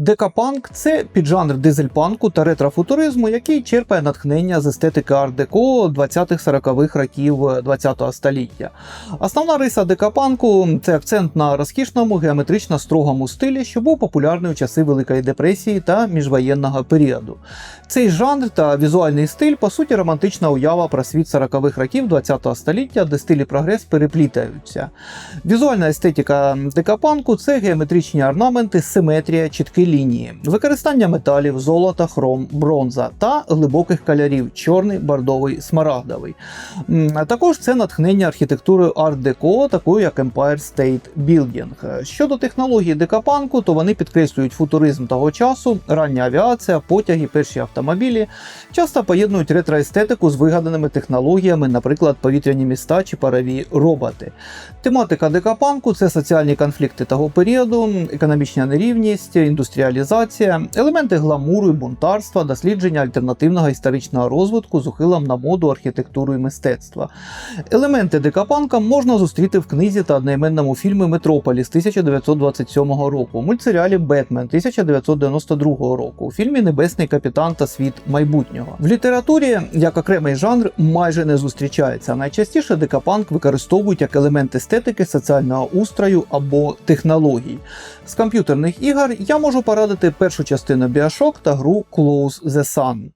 Декапанк це піджанр дизельпанку та ретрофутуризму, який черпає натхнення з естетики арт-деко 20-40-х років ХХ століття. Основна риса декапанку це акцент на розкішному геометрично строгому стилі, що був популярний у часи Великої депресії та міжвоєнного періоду. Цей жанр та візуальний стиль по суті романтична уява про світ 40-х років ХХ століття, де стиль і прогрес переплітаються. Візуальна естетика декапанку це геометричні орнаменти, симетрія, чіткі лінії, використання металів, золота, хром, бронза та глибоких кольорів чорний, бордовий, смарагдовий. Також це натхнення архітектури арт-деко, такою як Empire State Building. Щодо технології декапанку, то вони підкреслюють футуризм того часу, рання авіація, потяги, перші автомобілі, часто поєднують ретроестетику з вигаданими технологіями, наприклад, повітряні міста чи парові роботи. Тематика декапанку це соціальні конфлікти того періоду, економічна нерівність, індустріалізація, елементи гламуру і бунтарства, дослідження альтернативного історичного розвитку з ухилом на моду, архітектуру і мистецтва. Елементи декапанка можна зустріти в книзі та одноіменному фільмі Метрополіс 1927 року, мультсеріалі Бетмен 1992 року, у фільмі Небесний капітан та світ майбутнього. В літературі як окремий жанр майже не зустрічається. Найчастіше декапанк використовують як елемент естетики, соціального устрою або технологій. З комп'ютерних ігор я можу порадити першу частину Bioshock та гру Close the Sun.